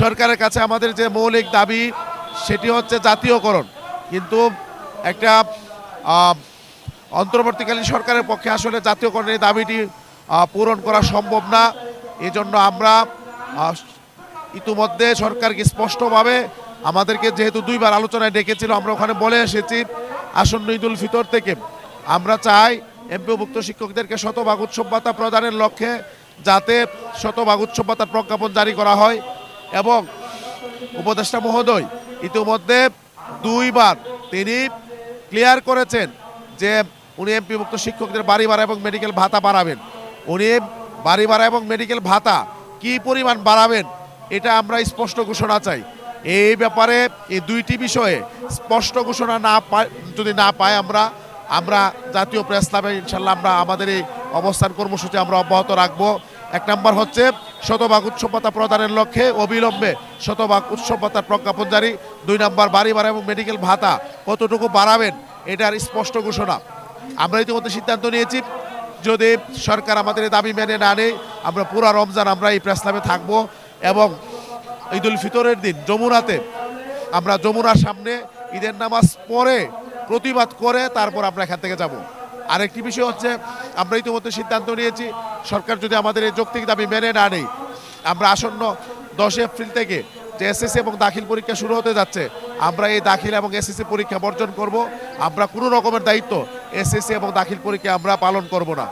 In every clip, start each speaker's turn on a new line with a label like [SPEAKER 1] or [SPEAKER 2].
[SPEAKER 1] সরকারের কাছে আমাদের যে মৌলিক দাবি, সেটি হচ্ছে জাতীয়করণ। কিন্তু একটা অন্তর্বর্তীকালীন সরকারের পক্ষে আসলে জাতীয়করণের দাবিটি পূরণ করা সম্ভব না। এজন্য আমরা ইতিমধ্যে সরকারকে স্পষ্টভাবে আমাদেরকে যেহেতু দুইবার আলোচনায় ডেকেছিল, আমরা ওখানে বলে এসেছি, আসন্ন ঈদুল ফিতর থেকে। আমরা চাই এমপিভুক্ত শিক্ষকদেরকে শতভাগ উৎসব প্রদানের লক্ষ্যে যাতে শতভাগ উৎসব প্রজ্ঞাপন জারি করা হয়। এবং উপদেষ্টা মহোদয়, ইতিমধ্যে দুইবার তিনি ক্লিয়ার করেছেন যে উনি এমপিভুক্ত শিক্ষকদের বাড়ি ভাড়া এবং মেডিকেল ভাতা বাড়াবেন। উনি বাড়ি ভাড়া এবং মেডিকেল ভাতা কি পরিমাণ বাড়াবেন, এটা আমরা স্পষ্ট ঘোষণা চাই। এই ব্যাপারে এই দুইটি বিষয়ে স্পষ্ট ঘোষণা না পাই যদি না পাই আমরা আমরা জাতীয় প্রেস ক্লাবে ইনশাল্লাহ আমরা আমাদের এই অবস্থান কর্মসূচি আমরা অব্যাহত রাখব। এক নম্বর হচ্ছে শতভাগ উৎসবতা প্রদানের লক্ষ্যে অবিলম্বে শতভাগ উৎসব ভাতার প্রজ্ঞাপন জারি। দুই নম্বর বাড়ি ভাড়া এবং মেডিকেল ভাতা। কতটুকু বাড়াবেন এটার স্পষ্ট ঘোষণা। আমরা ইতিমধ্যে সিদ্ধান্ত নিয়েছি, যদি সরকার আমাদের দাবি মেনে না নেয়, আমরা পুরো রমজান আমরা এই প্রেস ক্লাবে থাকব এবং ঈদুল ফিতরের দিন যমুনাতে আমরা যমুনার সামনে ঈদের নামাজ পড়ে প্রতিবাদ করে তারপর আমরা এখান থেকে যাব। আরেকটি বিষয় হচ্ছে, আমরা ইতিমধ্যে সিদ্ধান্ত নিয়েছি, সরকার যদি আমাদের এই যৌক্তিক দাবি মেনে না নেই আমরা আসন্ন দশ এপ্রিল থেকে যে এসএসসি এবং দাখিল পরীক্ষা শুরু হতে যাচ্ছে, আমরা এই দাখিল এবং এসএসসি পরীক্ষা বর্জন করব। আমরা কোনো রকমের দায়িত্ব এসএসসি এবং দাখিল পরীক্ষা আমরা পালন করব না।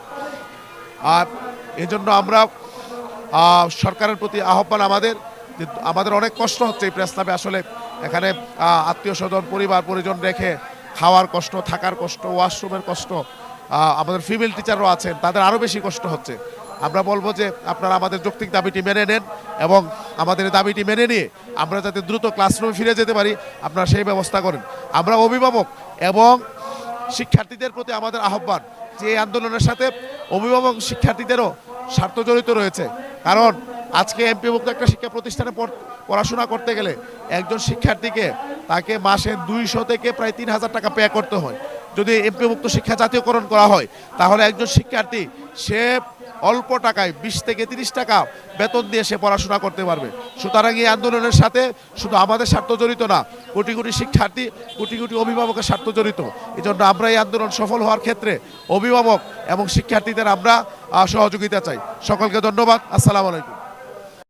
[SPEAKER 1] আর এজন্য আমরা সরকারের প্রতি আহ্বান আমাদের যে আমাদের অনেক কষ্ট হচ্ছে এই প্রেস আসলে এখানে আত্মীয় স্বজন, পরিবার, পরিজন রেখে খাওয়ার কষ্ট, থাকার কষ্ট, ওয়াশরুমের কষ্ট আমাদের ফিমেল টিচারও আছেন, তাদের আরও বেশি কষ্ট হচ্ছে। আমরা বলব যে আপনারা আমাদের যৌক্তিক দাবিটি মেনে নেন এবং আমাদের দাবিটি মেনে নিয়ে আমরা যাতে দ্রুত ক্লাসরুমে ফিরে যেতে পারি, আপনারা সেই ব্যবস্থা করেন। আমরা অভিভাবক এবং শিক্ষার্থীদের প্রতি আমাদের আহ্বান যে এই আন্দোলনের সাথে অভিভাবক শিক্ষার্থীদেরও স্বার্থ জড়িত রয়েছে। কারণ আজকে এমপিভুক্ত একটা শিক্ষা প্রতিষ্ঠানে পড়- পড়াশোনা করতে গেলে একজন শিক্ষার্থীকে তাকে মাসে দুইশো থেকে প্রায় তিন হাজার টাকা পে করতে হয়। যদি এমপিভুক্ত শিক্ষা জাতীয়করণ করা হয়, তাহলে একজন শিক্ষার্থী সে অল্প টাকায় বিশ থেকে তিরিশ টাকা বেতন দিয়ে সে পড়াশোনা করতে পারবে। সুতরাং এই আন্দোলনের সাথে শুধু আমাদের স্বার্থ জড়িত না, কোটি কোটি শিক্ষার্থী, কোটি কোটি অভিভাবকের স্বার্থ জড়িত। এই জন্য আমরা এই আন্দোলন সফল হওয়ার ক্ষেত্রে অভিভাবক এবং শিক্ষার্থীদের আমরা সহযোগিতা চাই। সকলকে ধন্যবাদ। আসসালামু আলাইকুম।